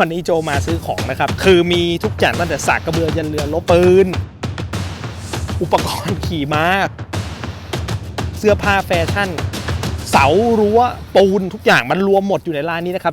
วันนี้โจมาซื้อของนะครับ คือมีทุกอย่างตั้งแต่สากกระเบือยันเรือลบปืน อุปกรณ์ขี่ม้า เสื้อผ้าแฟชั่น เสารั้วปูนทุกอย่างมันรวมหมดอยู่ในร้านนี้นะครับ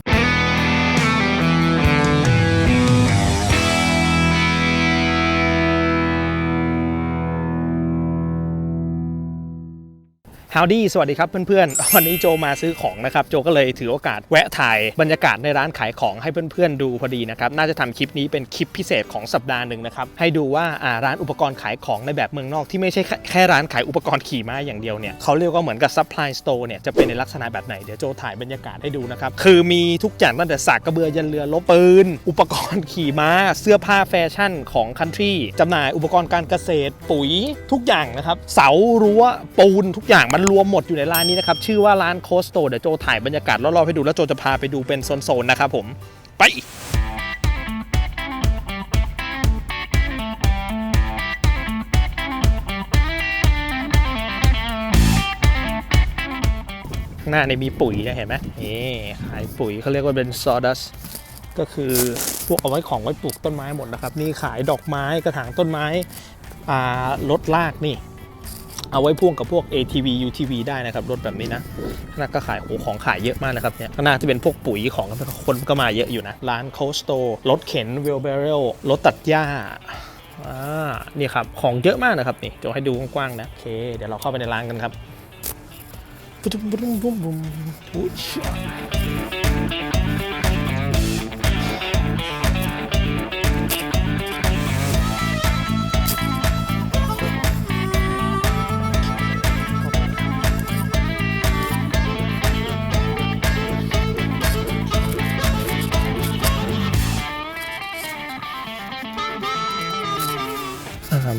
ฮาวดี้สวัสดีครับเพื่อนๆ วันนี้โจมาซื้อของนะครับ โจก็เลยถือโอกาสแวะถ่ายบรรยากาศในร้านขายของให้เพื่อนๆดูพอดีนะครับ น่าจะทำคลิปนี้เป็นคลิปพิเศษของสัปดาห์หนึ่งนะครับ ให้ดูว่าร้านอุปกรณ์ขายของในแบบเมืองนอกที่ไม่ใช่แค่แค่ร้านขายอุปกรณ์ขี่ม้าอย่างเดียวเนี่ยเขาเรียกว่าเหมือนกับซัพพลายสโตร์เนี่ยจะเป็นในลักษณะแบบไหน เดี๋ยวโจถ่ายบรรยากาศให้ดูนะครับ คือมีทุกอย่างตั้งแต่สากกระเบือยันเรือลบปืน อุปกรณ์ขี่ม้า เสื้อผ้าแฟชั่นของคันทรีจำหน่ายอุปกรณ์การเกษตรปุ๋ยทุกอย่างนะครับเสารั้วปูนทุกอย่างมันรวมหมดอยู่ในร้านนี้นะครับ ชื่อว่าร้านโคสโตเดี๋ยวโจถ่ายบรรยากาศรอบๆให้ดูแล้วโจจะพาไปดูเป็นโซนๆนะครับผม ไปข้างหน้าในมีปุ๋ยนะเห็นไหมนี่ขายปุ๋ยเขาเรียกว่าเป็นซอดัสก็คือพวกเอาไว้ของไว้ปลูกต้นไม้หมดนะครับ นี่ขายดอกไม้กระถางต้นไม้อ่ารถลากนี่ เอาไว้พ่วงกับพวก ATV UTV ได้นะครับรถแบบนี้นะข้างหน้าก็ขายโอ้ของขายเยอะมากนะครับเนี่ยข้างหน้าจะเป็นพวกปุ๋ยของคนก็มาเยอะอยู่นะ ร้านโคสโตรถเข็นเวลเบรลรถตัดหญ้าอ่านี่ครับของเยอะมากนะครับนี่เดี๋ยวให้ดูกว้างๆนะโอเค เดี๋ยวเราเข้าไปในร้านกันครับบุ้มบุ้มบุ้มบุ้ม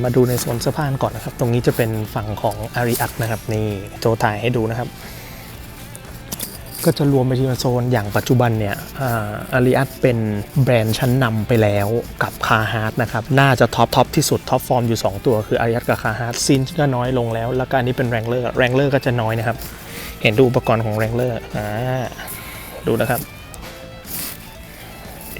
มาดูในโซนเสื้อผ้าก่อนนะครับ ตรงนี้จะเป็นฝั่งของอาริอัตนะครับนี่โจถ่ายให้ดูนะครับ ก็จะรวมไปที่โซนอย่างปัจจุบันเนี่ยอาริอัตเป็นแบรนด์ชั้นนำไปแล้วกับคาฮาร์ดนะครับน่าจะท็อปท็อปที่สุดท็อปฟอร์มอยู่ 2 ตัวคืออาริอัตกับคาฮาร์ดซินก็น้อยลงแล้ว แล้วก็อันนี้เป็นแรงเลอร์แรงเลอร์ก็จะน้อยนะครับ เห็นดูอุปกรณ์ของแรงเลอร์อ่าดูนะครับ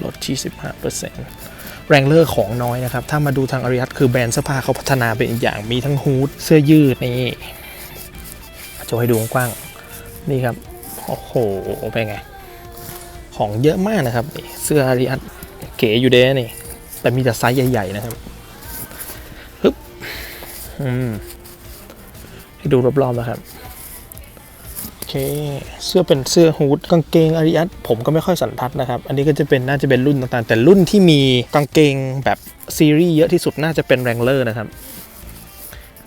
ลด 25% แรงเลอร์ของน้อยนะครับ ถ้ามาดูทางอาริยัตคือแบรนด์เสื้อผ้าเขาพัฒนาเป็นอีกอย่างมีทั้งฮูดเสื้อยืดนี่โชว์ให้ดูกว้างนี่ครับ โอ้โหเป็นไง ของเยอะมากนะครับ เสื้ออาริยัตเก๋อยู่เด้นี่ แต่มีแต่ไซส์ใหญ่ ๆ นะครับฮึบอืมให้ดูรอบๆนะครับ เค เสื้อเป็นเสื้อฮูดกางเกงอาริยัตผมก็ไม่ค่อยสันทัดนะครับ อันนี้ก็จะเป็นน่าจะเป็นรุ่นต่างๆ แต่รุ่นที่มีกางเกงแบบซีรีส์เยอะที่สุดน่าจะเป็นแรงเลอร์นะครับ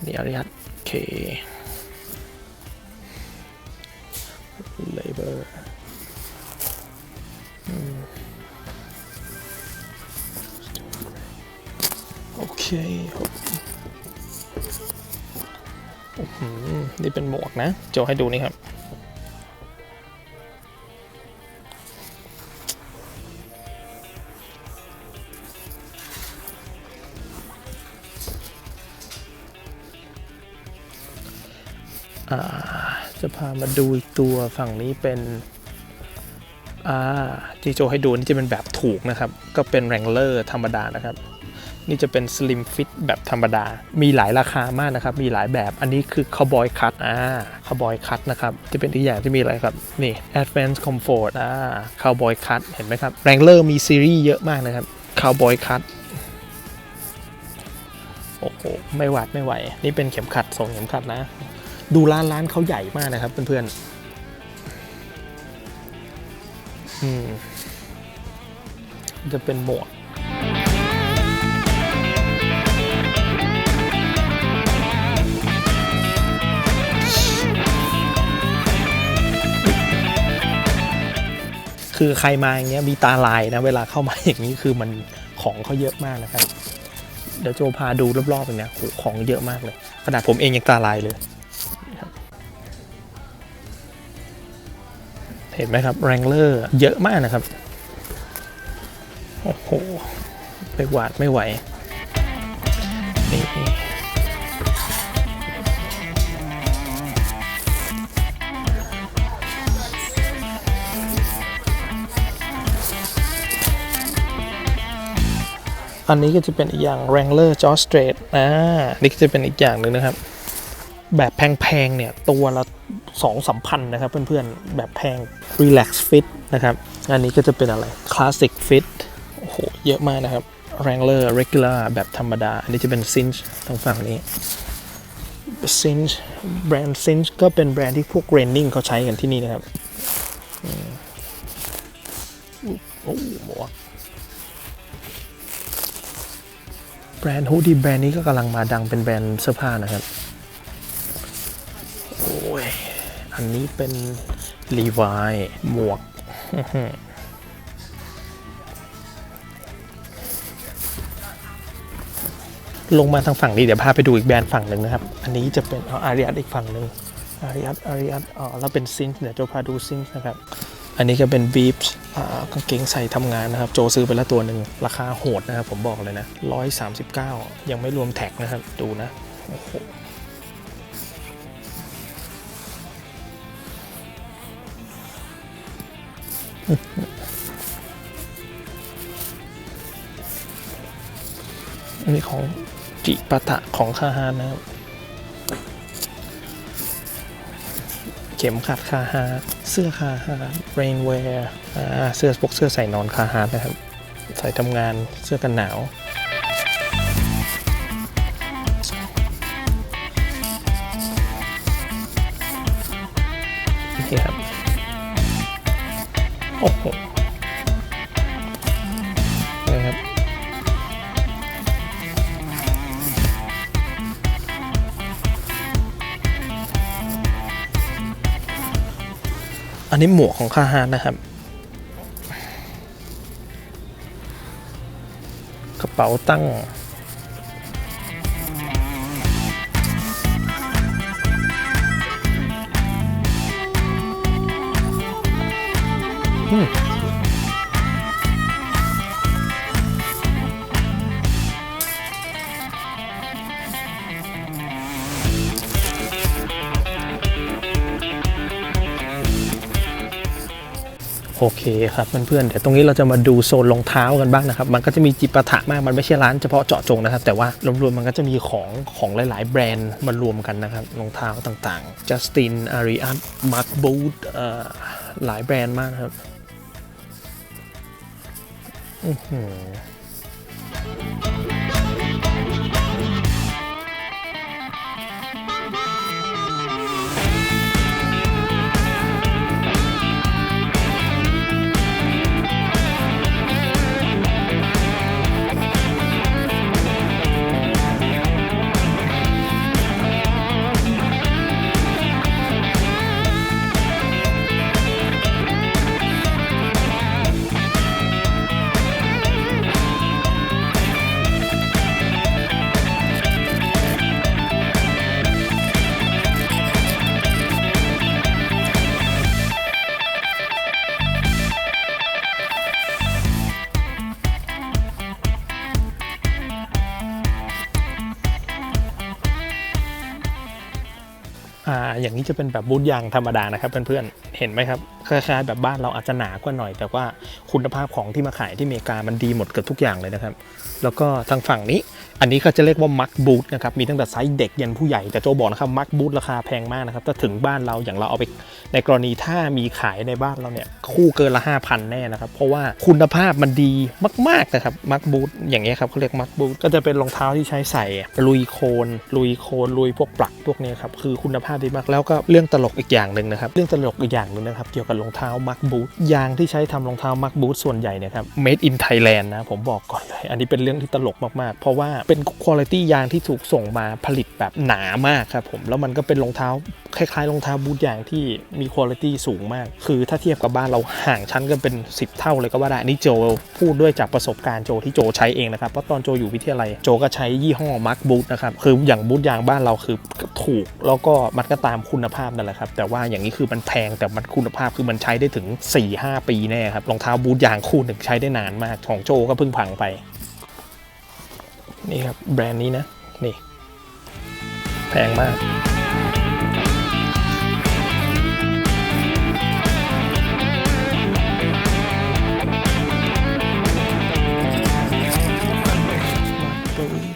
นี่อาริยัตโอเคเลเบอร์โอเคอื้อหือนี่เป็นหมวกนะโจให้ดูนี่ครับ พามาดูอีกตัวฝั่งนี้เป็นอ่าที่โจให้ดูนี่จะเป็นแบบถูกนะครับ ก็เป็นแรงเลอร์ธรรมดานะครับ นี่จะเป็น Slim Fit แบบธรรมดา มีหลายราคามากนะครับ มีหลายแบบอันนี้คือ Cowboy Cut อ่า Cowboy Cut นะครับจะเป็นอีกอย่างที่มีอะไรครับ นี่ Advanced Comfort อ่า Cowboy Cut เห็นไหมครับ Wrangler มีซีรีส์เยอะมากนะครับ Cowboy Cut โอ้โหไม่หวาดไม่ไหว นี่เป็นเข็มขัดส่งเข็มขัดนะ ดูร้านร้านเขาใหญ่มากนะครับ เพื่อนๆอืมจะเป็นหมวกคือใครมาอย่างเงี้ยมีตาลายนะเวลาเข้ามาอย่างนี้คือมันของเขาเยอะมากนะครับ เดี๋ยวโจพาดูรอบๆอย่างเนี้ยของเยอะมากเลย ขนาดผมเองยังตาลายเลย เห็นไหมครับแรงเลอร์เยอะมากนะครับ โอ้โห ไปหวาดไม่ไหว นี่อันนี้ก็จะเป็นอีกอย่าง Wrangler j o s t r a i t อ่า นี่ก็จะเป็นอีกอย่างหนึ่งนะครับ แบบแพงๆเนี่ยตัวละสองสามพันนะครับเพื่อนๆ แบบแพง Relax Fit นะครับ อันนี้ก็จะเป็นอะไร Classic Fit โอ้โห เยอะมากนะครับ Wrangler Regular แบบธรรมดา อันนี้จะเป็น Cinch ทางฝั่งนี้ Cinch แบรนด์ Cinch ก็เป็นแบรนด์ที่พวก Raining เขาใช้กันที่นี่นะครับโอ้โหหมวกแบรนด์ฮูดี้แบรนด์นี้ก็กำลังมาดังเป็นแบรนด์เสื้อผ้านะครับ โอ้ย อันนี้เป็นรีวายหมวก ลงมาทางฝั่งนี้เดี๋ยวพาไปดูอีกแบรนด์ฝั่งหนึ่งนะครับ อันนี้จะเป็นอาริอัตอีกฝั่งหนึ่งอาริอัตอาริอัตอ๋อแล้วเป็นซิงค์เดี๋ยวโจพาดูซิงค์นะครับ อันนี้ก็เป็นบีฟกางเกงใส่ทำงานนะครับ โจซื้อไปแล้วตัวหนึ่งราคาโหดนะครับ ผมบอกเลยนะ 139 ยังไม่รวมแท็กนะครับ ดูนะโอ้โห อันนี้ของจิปาถะของคาฮานนะครับ เข็มขัดคาฮาร์เสื้อคาฮาร์เรนแวร์เสื้อพวกเสื้อใส่นอนคาฮาร์นะครับ ใส่ทำงานเสื้อกันหนาวนี่ครับ อ้โหนะครับอันนี้หมวกของคาฮานนะครับ กระเป๋าตั้ง โอเคครับเพื่อนๆเดี๋ยวตรงนี้เราจะมาดูโซนรองเท้ากันบ้างนะครับ มันก็จะมีจิปาถะมากมันไม่ใช่ร้านเฉพาะเจาะจงนะครับ แต่ว่ารวมๆมันก็จะมีของของหลาย ๆ แบรนด์มารวมกันนะครับรองเท้าต่างๆ Justin Ariat Mark Boot อ่อหลายแบรนด์มากครับ อือหือ อย่างนี้จะเป็นแบบบูทยางธรรมดานะครับเพื่อนๆ เห็นไหมครับ คล้ายๆแบบบ้านเราอาจจะหนากว่าหน่อย แต่ว่าคุณภาพของที่มาขายที่อเมริกามันดีหมดเกือบทุกอย่างเลยนะครับ แล้วก็ทางฝั่งนี้ อันนี้ก็จะเรียกว่ามักบูทนะครับ มีตั้งแต่ไซส์เด็กยันผู้ใหญ่ แต่โจบอกนะครับมักบูทราคาแพงมากนะครับ ถ้าถึงบ้านเราอย่างเราเอาไปในกรณีถ้ามีขายในบ้านเราเนี่ยคู่เกินละ 5,000 แน่นะครับ เพราะว่าคุณภาพมันดีมากๆนะครับมักบูทอย่างเงี้ยครับเขาเรียกมักบูทก็จะเป็นรองเท้าที่ใช้ใส่ลุยโคลนลุยโคลนลุยพวกปลักพวกเนี้ยครับคือคุณภาพดีมากแล้วก็เรื่องตลกอีกอย่างหนึ่งนะครับเรื่องตลกอีกอย่างหนึ่งนะครับเกี่ยวกับรองเท้ามักบูทยางที่ใช้ทำรองเท้ามักบูทส่วนใหญ่เนี่ยครับ made in Thailand นะผมบอกก่อนเลยอันนี้เป็นเรื่องที่ตลกมากๆ เพราะว่าเป็นคุณภาพยางที่ถูกส่งมาผลิตแบบหนามากครับผมแล้วมันก็เป็นรองเท้าคล้ายๆรองเท้าบูทยางที่มีคุณภาพสูงมาก คือถ้าเทียบกับบ้านเราห่างชั้นกันเป็น 10 เท่าเลยก็ว่าได้นี่โจพูดด้วยจากประสบการณ์โจที่โจใช้เองนะครับเพราะตอนโจอยู่วิทยาลัยโจก็ใช้ยี่ห้อมักบูทนะครับคืออย่างบูทยางบ้านเราคือถูก แล้วก็มันก็ตามคุณภาพนั่นแหละครับแต่ว่าอย่างนี้คือมันแพงแต่มันคุณภาพคือมันใช้ได้ถึง 4-5 ปีแน่ครับรองเท้าบูทยางคู่หนึ่งใช้ได้นานมากของโจก็เพิ่งพังไป นี่ครับแบรนด์นี้นะ นี่ แพงมาก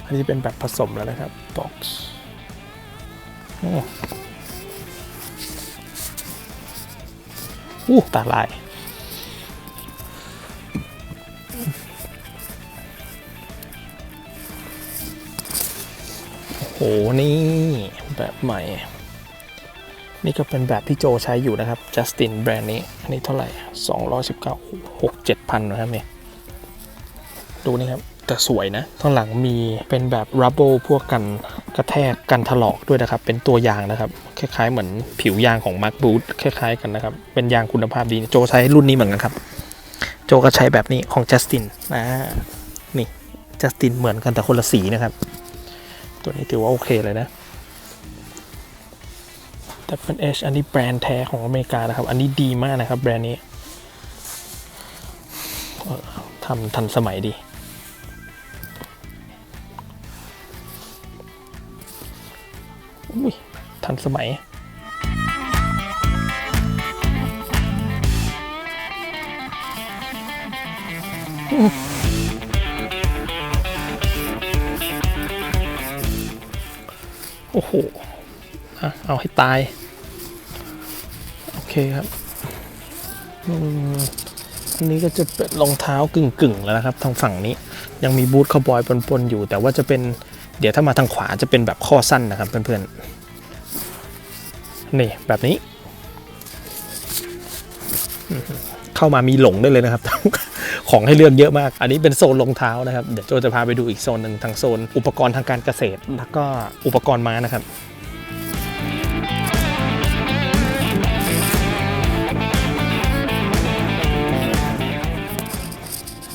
อันนี้เป็นแบบผสมแล้วนะครับ box โอ้อู้ตาลาย หนี่แบบใหม่ นี่ก็เป็นแบบที่โจใช้อยู่นะครับ Justin แบรนด์นี้ อันนี้เท่าไหร่ 219 6 7พันนะครับเนี่ยดูนี่ครับแต่สวยนะข้างหลังมีเป็นแบบ rubber พวกกันกระแทกกันถลอกด้วยนะครับ เป็นตัวยางนะครับ คล้ายๆเหมือนผิวยางของ Mark Boot คล้ายๆกันนะครับ เป็นยางคุณภาพดี โจใช้รุ่นนี้เหมือนกันครับ โจก็ใช้แบบนี้ของ Justin นะนี่ Justin เหมือนกันแต่คนละสีนะครับ ตัวนี้ถือว่าโอเคเลยนะแต่เป็น H อันนี้แบรนด์แท้ของอเมริกานะครับ อันนี้ดีมากนะครับแบรนด์นี้ทำทันสมัยดี อุ้ย ทันสมัย โอ้โหเอาให้ตาย โอเคครับอันนี้ก็จะเป็นรองเท้ากึ่งๆแล้วนะครับ ทางฝั่งนี้ยังมีบูทคาวบอยปนๆอยู่ แต่ว่าจะเป็นเดี๋ยวถ้ามาทางขวาจะเป็นแบบข้อสั้นนะครับเพื่อนๆนี่แบบนี้ เข้ามามีหลงได้เลยนะครับ ของให้เลือกเยอะมาก อันนี้เป็นโซนรองเท้านะครับ เดี๋ยวโจจะพาไปดูอีกโซนหนึ่งทางโซน อุปกรณ์ทางการเกษตร แล้วก็อุปกรณ์ม้านะครับ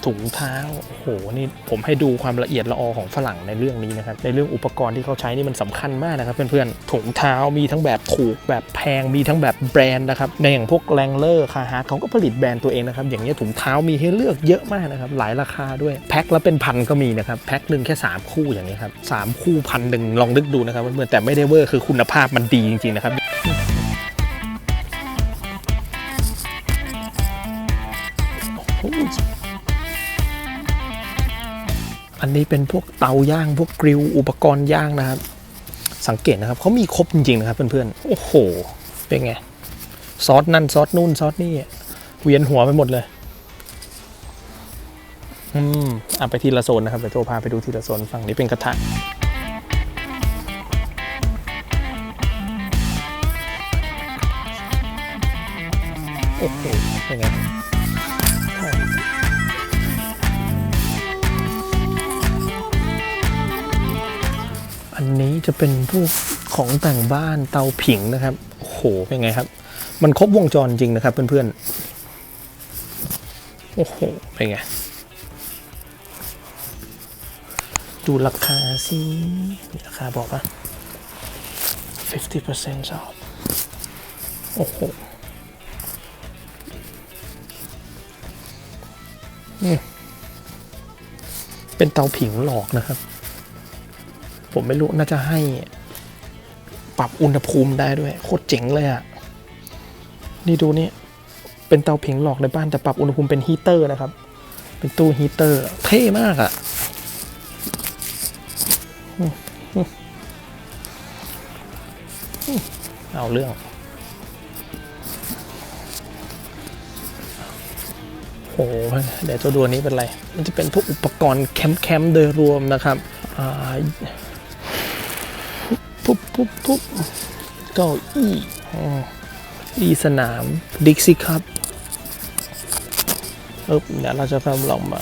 ถุงเท้า หนี่ผมให้ดูความละเอียดละออของฝรั่งในเรื่องนี้นะครับในเรื่องอุปกรณ์ที่เขาใช้นี่มันสำคัญมากนะครับเพื่อนๆถุงเท้ามีทั้งแบบถูกแบบแพงมีทั้งแบบแบรนด์นะครับในอย่างพวกแรงเลอร์คาฮาร์เขาก็ผลิตแบรนด์ตัวเองนะครับอย่างนี้ยถุงเท้ามีให้เลือกเยอะมากนะครับหลายราคาด้วยแพ็คละเป็นพันก็มีนะครับแพ็คหนึ่งแค่ 3 คู่อย่างนี้ยครับสามคู่พันหนึ่งลองนึกดูนะครับเพื่อนๆแต่ไม่ได้เวอร์คือคุณภาพมันดีจริงๆนะครับ อันนี้เป็นพวกเตาย่างพวกกริลอุปกรณ์ย่างนะครับ สังเกตนะครับเขามีครบจริงๆนะครับเพื่อนๆ โอ้โห เป็นไง ซอสนั่นซอสนู่นซอสนี่เวียนหัวไปหมดเลย อืมอะไปทีละโซนนะครับเดี๋ยวโทรพาไปดูทีละโซนฝั่งนี้เป็นกระทะโอ้โหเป็นไง เป็นพวกของแต่งบ้านเตาผิงนะครับโอ้โหเป็นไงครับ มันครบวงจรจริงนะครับเพื่อนๆโอ้โหเป็นไงดูราคาสิมีราคาบอกว่า50% off โอ้โหเป็นเตาผิงหลอกนะครับ ผมไม่รู้น่าจะให้ ปรับอุณหภูมิได้ด้วย โคตรเจ๋งเลยอะ่ะ นี่ดูนี่ เป็นเตาผิงหลอกในบ้านแต่ปรับอุณหภูมิเป็นฮีเตอร์นะครับ เป็นตู้ฮีเตอร์ เท่มากอะ่ะเอาเรื่อง โอ้โหเดี๋ยวจะดูอันนี้เป็นไร มันจะเป็นพวกอุปกรณ์แคมป์แคมป์โดยรวมนะครับอ่า ปุ๊บปุ๊บเก้าอี้ออีสนามดิกซี่ครับเออเดี๋ยวเราจะลองมา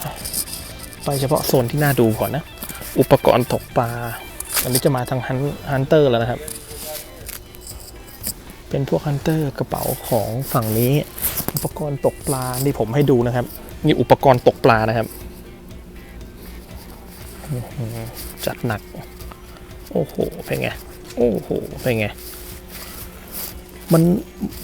ไปเฉพาะโซนที่น่าดูก่อนนะ อุปกรณ์ตกปลาอันนี้จะมาทางฮันฮันเตอร์แล้วนะครับ เป็นพวกฮันเตอร์กระเป๋าของฝั่งนี้ อุปกรณ์ตกปลานี่ผมให้ดูนะครับ นี่อุปกรณ์ตกปลานะครับ จัดหนัก โอ้โห เป็นไง โอ้โห เป็นไง มัน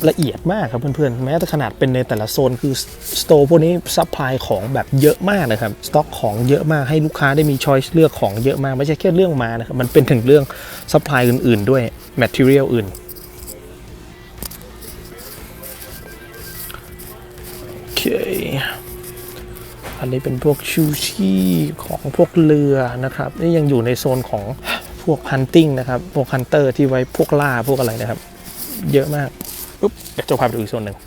ละเอียดมากครับเพื่อนๆ แม้แต่ขนาดเป็นในแต่ละโซนคือสโตร์พวกนี้ซัพพลายของแบบเยอะมากนะครับ สต็อกของเยอะมากให้ลูกค้าได้มีช้อยส์เลือกของเยอะมาก ไม่ใช่แค่เรื่องมานะครับ มันเป็นถึงเรื่องซัพพลายอื่นๆ ด้วยแมทเทียลอื่นโอเคอันนี้เป็นพวกชูชีพของพวกเรือนะครับ นี่ยังอยู่ในโซนของ วก hunting นะครับพวก hunter ที่ไว้พวกล่าพวกอะไรนะครับ เยอะมากปุ๊บเดี๋ยวจะพาไปดูอีกโซนหนึ่ง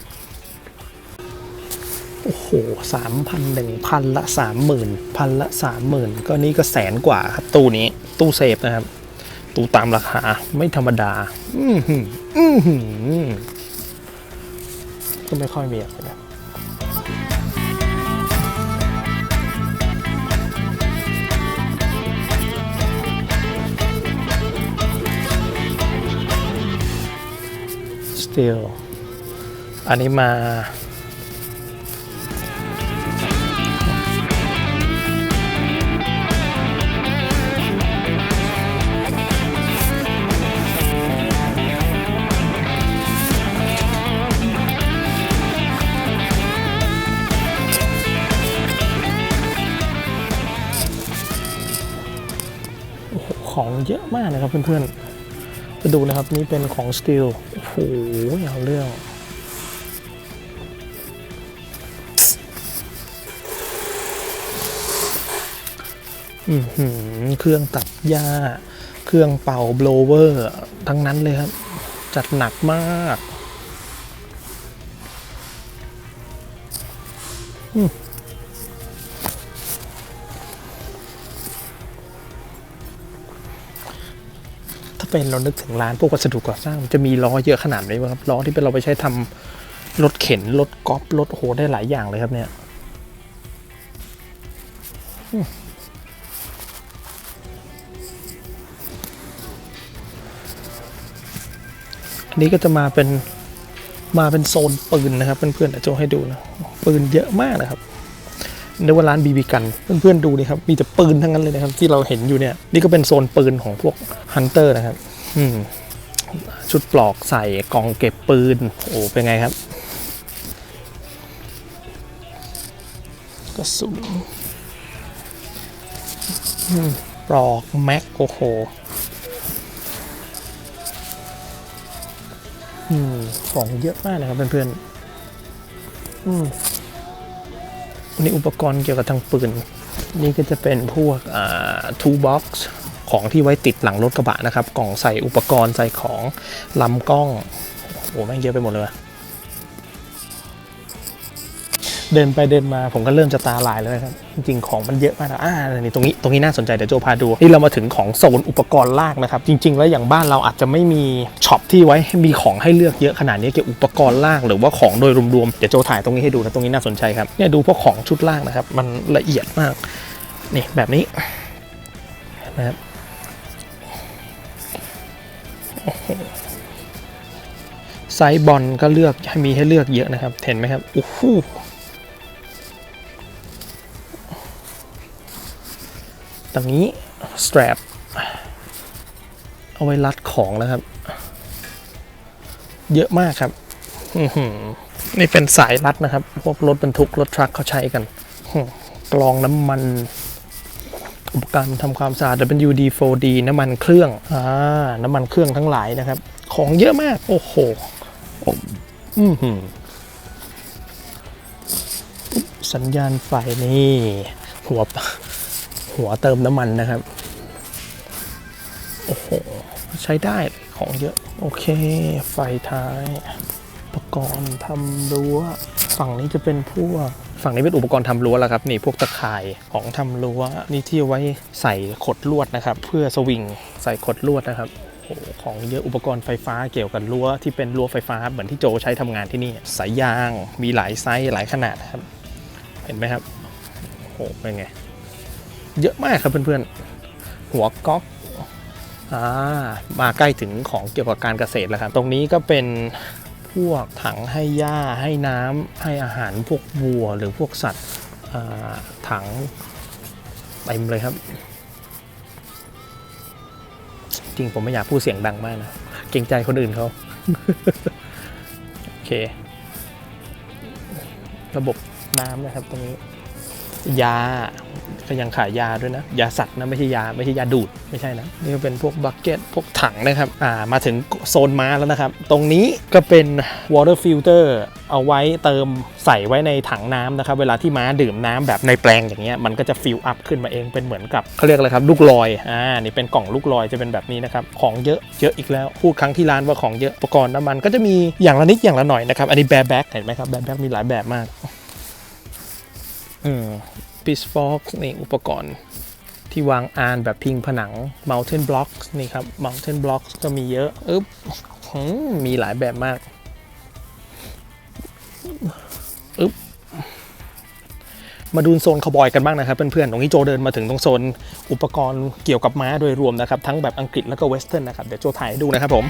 โอ้โหสามพันหนึ่งพันละสามหมื่นพันละสามหมื่นก็นี่ก็แสนกว่าครับตู้นี้ตู้เซฟนะครับ ตู้ตามราคาไม่ธรรมดา อือหืออือหือก็ไม่ค่อยมีอะไรนะ still อันนี้มาของเยอะมากนะครับเพื่อนๆไปดูนะครับนี่เป็นของสตีล โอ้โหเอาเรื่องอือหือเครื่องตัดหญ้า เครื่องเป่าโบลเวอร์ ทั้งนั้นเลยครับ จัดหนักมาก อืม เป็นเรานึกถึงร้านพวกวัสดุก่อสร้างจะมีล้อเยอะขนาดนี้ไหมครับล้อที่เป็นเราไปใช้ทำรถเข็นรถกอล์ฟรถโอ้โหได้หลายอย่างเลยครับเนี่ยอันนี้ก็จะมาเป็นมาเป็นโซนปืนนะครับเพื่อนๆเดี๋ยวโจให้ดูนะปืนเยอะมากนะครับ นึกว่าร้านบีบีกัน เพื่อนๆดูนี่ครับ มีแต่ปืนทั้งนั้นเลยนะครับ ที่เราเห็นอยู่เนี่ย นี่ก็เป็นโซนปืนของพวกฮันเตอร์นะครับอืมชุดปลอกใส่กล่องเก็บปืน โอ้เป็นไงครับกระสุนปลอกแม็กโอ้โหของเยอะมากเลยครับเพื่อนๆอืม นี่อุปกรณ์เกี่ยวกับทางปืน นี่ก็จะเป็นพวกอ่า tool box ของที่ไว้ติดหลังรถกระบะนะครับ กล่องใส่อุปกรณ์ใส่ของลำกล้อง โอ้โหแม่งเยอะไปหมดเลย เดินไปเดินมาผมก็เริ่มจะตาลายแล้วนะครับจริงๆของมันเยอะมากนะอ่านี่ตรงนี้ตรงนี้น่าสนใจเดี๋ยวโจพาดูนี่เรามาถึงของโซนอุปกรณ์ลากนะครับ จริง ๆ แล้วอย่างบ้านเราอาจจะไม่มีช็อปที่ไว้ให้มีของให้เลือกเยอะขนาดนี้เกี่ยวกับอุปกรณ์ลากหรือว่าของโดยรวมๆเดี๋ยวโจถ่ายตรงนี้ให้ดูนะตรงนี้น่าสนใจครับเนี่ยดูพวกของชุดลากนะครับ มันละเอียดมากนี่แบบนี้นะครับไซส์บอลก็เลือกให้มีให้เลือกเยอะนะครับ เห็นไหมครับโอ้โห ตรงนี้ strap เอาไว้รัดของนะครับ เยอะมากครับนี่เป็นสายรัดนะครับ พวกรถบรรทุกรถทรัคเขาใช้กันกรองน้ำมัน อุปกรณ์ทำความสะอาด WD-4D น้ำมันเครื่องอ่าน้ำมันเครื่องทั้งหลายนะครับ ของเยอะมาก โอ้โหอือหือสัญญาณไฟนี่หัว หัวเติมน้ำมันนะครับ โอ้โห ใช้ได้ของเยอะ โอเค ไฟท้ายอุปกรณ์ทำรั้ว ฝั่งนี้จะเป็นพวกฝั่งนี้เป็นอุปกรณ์ทำรั้วแล้วครับนี่พวกตะข่ายของทำรั้วนี่ที่เอาไว้ใส่ขดลวดนะครับ เพื่อสวิงใส่ขดลวดนะครับโอ้โหของเยอะอุปกรณ์ไฟฟ้าเกี่ยวกับรั้วที่เป็นรั้วไฟฟ้าเหมือนที่โจใช้ทำงานที่นี่สายยางมีหลายไซส์หลายขนาดครับ เห็นไหมครับโอ้โหเป็นไง เยอะมากครับเพื่อนๆ หัวก๊อกอ่ามาใกล้ถึงของเกี่ยวกับการเกษตรแล้วครับ ตรงนี้ก็เป็นพวกถังให้หญ้าให้น้ำให้อาหารพวกวัวหรือพวกสัตว์ถังเต็มเลยครับ จริงผมไม่อยากพูดเสียงดังมากนะ เกรงใจคนอื่นเขาโอเค ระบบน้ำนะครับตรงนี้ ยาก็ยังขายยาด้วยนะ ยาสัตว์นะไม่ใช่ยาไม่ใช่ยาดูดไม่ใช่นะ นี่ก็เป็นพวกบักเก็ตพวกถังนะครับอ่ามาถึงโซนม้าแล้วนะครับ ตรงนี้ก็เป็น water filter เอาไว้เติมใส่ไว้ในถังน้ำนะครับ เวลาที่ม้าดื่มน้ำแบบในแปลงอย่างเงี้ยมันก็จะฟิลอัพขึ้นมาเองเป็นเหมือนกับเขาเรียกอะไรครับลูกลอยอ่านี่เป็นกล่องลูกลอยจะเป็นแบบนี้นะครับของเยอะเยอะอีกแล้วพูดครั้งที่ร้านว่าของเยอะอุปกรณ์น้ำมันก็จะมีอย่างละนิดอย่างละหน่อยนะครับอันนี้แบร์แบ็กเห็นไหมครับแบร์แบ็กมีหลายแบบมาก ปิสฟอกนี่อุปกรณ์ที่วางอานแบบพิงผนัง Mountain Blocks นี่ครับ Mountain Blocks ก็มีเยอะอึ๊บมมีหลายแบบมากอึ๊บมาดูโซนคาวบอยกันบ้างนะครับ เพื่อนๆ ตรงนี้โจเดินมาถึงตรงโซนอุปกรณ์เกี่ยวกับม้าโดยรวมนะครับ ทั้งแบบอังกฤษแล้วก็เวสเทิร์นนะครับ เดี๋ยวโจถ่ายให้ดูนะครับผม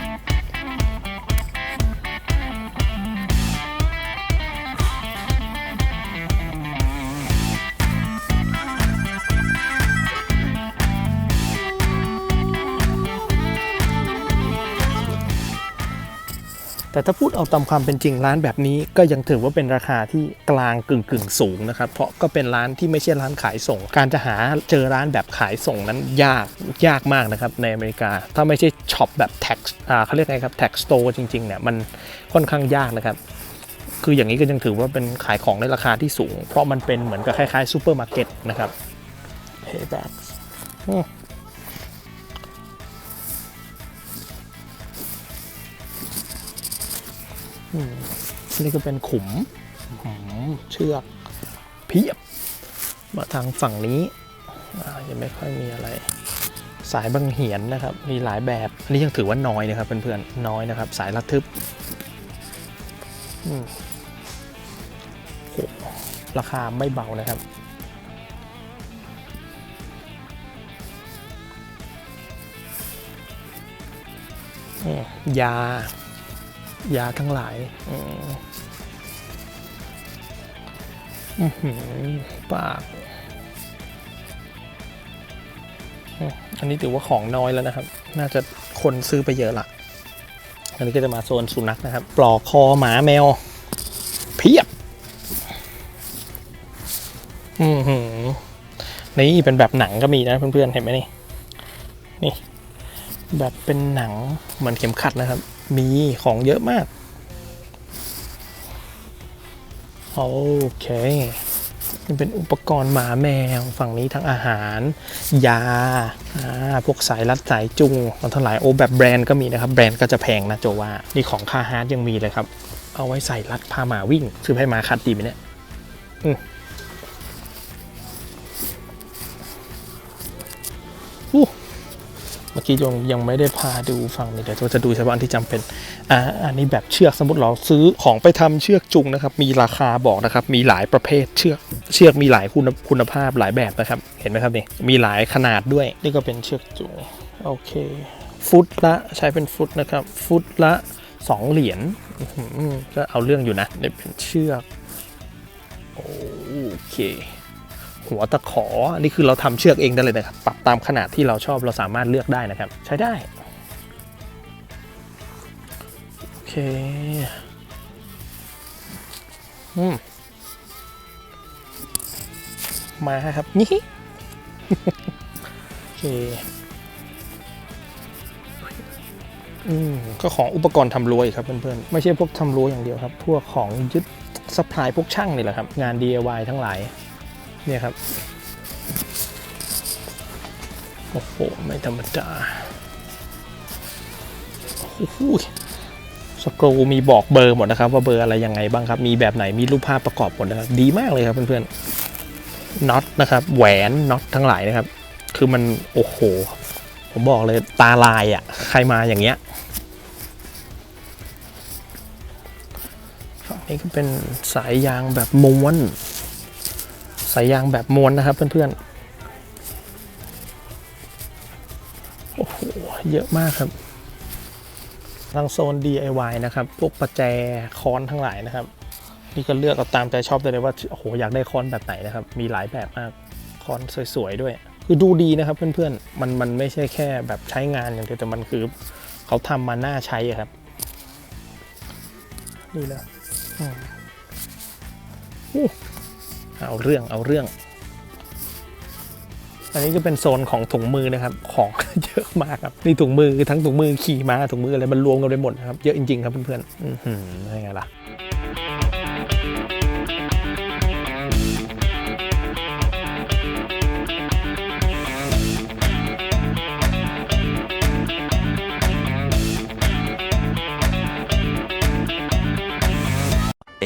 แต่ถ้าพูดเอาตามความเป็นจริงร้านแบบนี้ ก็ยังถือว่าเป็นราคาที่กลางกึ่งกึ่งสูงนะครับ เพราะก็เป็นร้านที่ไม่ใช่ร้านขายส่ง การจะหาเจอร้านแบบขายส่งนั้นยากยากมากนะครับในอเมริกา ถ้าไม่ใช่ช็อปแบบแท็กเขาเรียกไงครับแท็กสโตร์จริงๆเนี่ยมันค่อนข้างยากนะครับคืออย่างนี้ก็ยังถือว่าเป็นขายของในราคาที่สูง เพราะมันเป็นเหมือนกับคล้ายๆซูเปอร์มาร์เก็ตนะครับ Paybacks อืม นี่ก็เป็นขุมเชือกเพียบ มาทางฝั่งนี้ยังไม่ค่อยมีอะไร สายบังเหียนนะครับ มีหลายแบบอันนี้ยังถือว่าน้อยนะครับเพื่อนๆน้อยนะครับ สายระทึบราคาไม่เบานะครับยา ยาทั้งหลายอืมอื้อหือปากอืมอันนี้ถือว่าของน้อยแล้วนะครับ น่าจะคนซื้อไปเยอะละอันนี้ก็จะมาโซนสุนัขนะครับ ปลอกคอหมาแมว เพียบ อือหือ นี่เป็นแบบหนังก็มีนะเพื่อนๆ เห็นไหมนี่ นี่ แบบเป็นหนังเหมือนเข็มขัดนะครับ มีของเยอะมาก โอเคนี่เป็นอุปกรณ์หมาแมว ฝั่งนี้ทั้งอาหารยาอาพวกสายรัดสายจุงมันทั้งหลายโอ้แบบแบรนด์ก็มีนะครับ แบรนด์ก็จะแพงนะโจว่า นี่ของคาฮาร์ดยังมีเลยครับ เอาไว้ใส่รัดพาหมาวิ่งซื้อให้หมาคัดดีไหมเนี่ยอืมอู้ เมื่อกี้ยังยังไม่ได้พาดูฝั่งนี้เดี๋ยวเราจะดูเฉพาะอันที่จำเป็นอ่าอันนี้แบบเชือกสมมติเราซื้อของไปทำเชือกจุงนะครับ มีราคาบอกนะครับ มีหลายประเภทเชือก เชือกมีหลายคุณคุณภาพหลายแบบนะครับ เห็นไหมครับนี่ มีหลายขนาดด้วย นี่ก็เป็นเชือกจุง โอเค ฟุตละใช้เป็นฟุตนะครับ ฟุตละ 2 เหรียญอื้อหือก็เอาเรื่องอยู่นะนี่เป็นเชือก โอเค หัวตะขออันนี้คือเราทำเชือกเองได้เลยนะครับ ปรับตามขนาดที่เราชอบเราสามารถเลือกได้นะครับ ใช้ได้ โอเค อืม มาครับ นี่ โอเค อืม ก็ของอุปกรณ์ทำรั้วครับเพื่อนๆ ไม่ใช่พวกทำรั้วอย่างเดียวครับ พวกของยึดสปายพวกช่างนี่แหละครับ งาน DIY ทั้งหลาย เนี่ยครับ โอ้โห ไม่ธรรมดา โอ้โหสกรูมีบอกเบอร์หมดนะครับ ว่าเบอร์อะไรยังไงบ้างครับ มีแบบไหนมีรูปภาพประกอบหมดนะครับ ดีมากเลยครับเพื่อนๆน็อตนะครับแหวนน็อตทั้งหลายนะครับ คือมันโอ้โห ผมบอกเลยตาลายอะ่ะ ใครมาอย่างเงี้ยฝั่งนี้ก็เป็นสายยางแบบม้วน สายยางแบบม้วนนะครับเพื่อนๆ โอ้โห เยอะมากครับ ทางโซน DIY นะครับ พวกประแจค้อนทั้งหลายนะครับ นี่ก็เลือกเอาตามใจชอบได้เลยว่าโอ้โหอยากได้ค้อนแบบไหนนะครับ มีหลายแบบมากค้อนสวยๆด้วย คือดูดีนะครับเพื่อนๆ มันมันไม่ใช่แค่แบบใช้งานอย่างเดียวแต่มันคือเขาทำมาหน่าใช้ครับนี่นะออู้ เอาเรื่องเอาเรื่อง อันนี้ก็เป็นโซนของถุงมือนะครับ ของเยอะมากครับนี่ถุงมือทั้งถุงมือขี่ม้าถุงมืออะไรมันรวมกันไปหมดนะครับ เยอะจริงๆครับเพื่อนๆอือหือยังไงล่ะ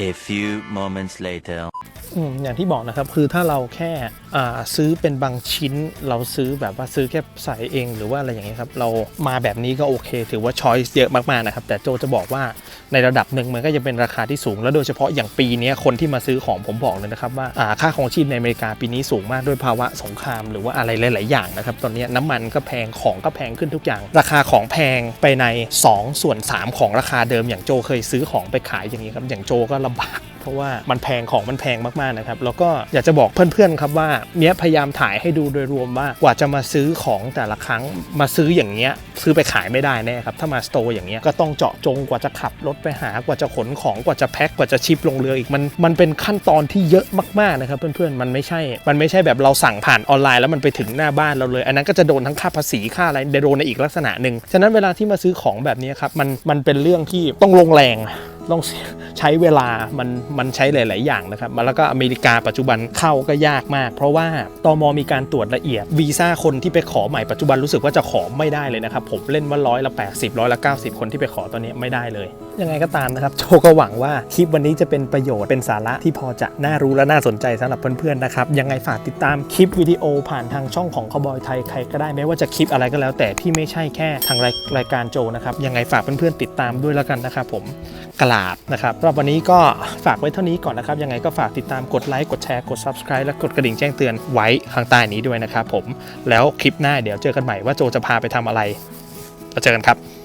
A few moments later. อย่างที่บอกนะครับคือถ้าเราแค่ซื้อเป็นบางชิ้น เราซื้อแบบว่าซื้อแค่ใส่เองหรือว่าอะไรอย่างเงี้ยครับเรามาแบบนี้ก็โอเค ถือว่าช้อยส์เยอะมากๆนะครับแต่โจจะบอกว่าในระดับหนึ่งมันก็จะเป็นราคาที่สูง แล้วโดยเฉพาะอย่างปีนี้คนที่มาซื้อของผมบอกเลยนะครับว่าค่าของชีพในอเมริกาปีนี้สูงมากด้วยภาวะสงครามหรือว่าอะไรหลาย ๆ อย่างนะครับตอนนี้น้ำมันก็แพงของก็แพงขึ้นทุกอย่าง ราคาของแพงไปใน 2 ส่วน 3 ของราคาเดิมอย่างโจเคยซื้อของไปขายอย่างนี้ครับอย่างโจก็ลำบาก เพราะว่ามันแพงของมันแพงมากๆนะครับแล้วก็อยากจะบอกเพื่อนๆครับว่าเนี้ยพยายามถ่ายให้ดูโดยรวมว่ากว่าจะมาซื้อของแต่ละครั้งมาซื้ออย่างเงี้ยซื้อไปขายไม่ได้แน่ครับถ้ามาสโตร์อย่างเงี้ยก็ต้องเจาะจงกว่าจะขับรถไปหากว่าจะขนของกว่าจะแพ็คกว่าจะชิปลงเรืออีกมันมันเป็นขั้นตอนที่เยอะมากๆนะครับเพื่อนๆมันไม่ใช่ มันไม่ใช่แบบเราสั่งผ่านออนไลน์แล้วมันไปถึงหน้าบ้านเราเลย อันนั้นก็จะโดนทั้งค่าภาษีค่าอะไรโดนในอีกลักษณะหนึ่งฉะนั้นเวลาที่มาซื้อของแบบนี้ครับมันมันเป็นเรื่องที่ต้องลงแรง ต้องใช้เวลามันมันใช้หลาย ๆ อย่างนะครับแล้วก็อเมริกาปัจจุบันเข้าก็ยากมาก เพราะว่าตมมีการตรวจละเอียดวีซ่าคนที่ไปขอใหม่ปัจจุบันรู้สึกว่าจะขอไม่ได้เลยนะครับผมเล่นว่าร้อยละ80ร้อยละ90 คนที่ไปขอตอนนี้ไม่ได้เลย ยังไงก็ตามนะครับ โจก็หวังว่าคลิปวันนี้จะเป็นประโยชน์เป็นสาระที่พอจะน่ารู้และน่าสนใจสำหรับเพื่อนๆนะครับ ยังไงฝากติดตามคลิปวิดีโอผ่านทางช่องของคบอยไทยใครก็ได้ไม่ว่าจะคลิปอะไรก็แล้ว แต่ที่ไม่ใช่แค่ทางรายรายการโจนะครับ ยังไงฝากเพื่อนๆติดตามด้วยแล้วกันนะครับผมกลาดนะครับสำหรับวันนี้ก็ฝากไว้เท่านี้ก่อนนะครับ ยังไงก็ฝากติดตามกดไลค์กดแชร์กด Subscribe และกดกระดิ่งแจ้งเตือนไว้ข้างใต้นี้ด้วยนะครับผมแล้วคลิปหน้าเดี๋ยวเจอกันใหม่ว่าโจจะพาไปทำอะไรแล้วเจอกันครับ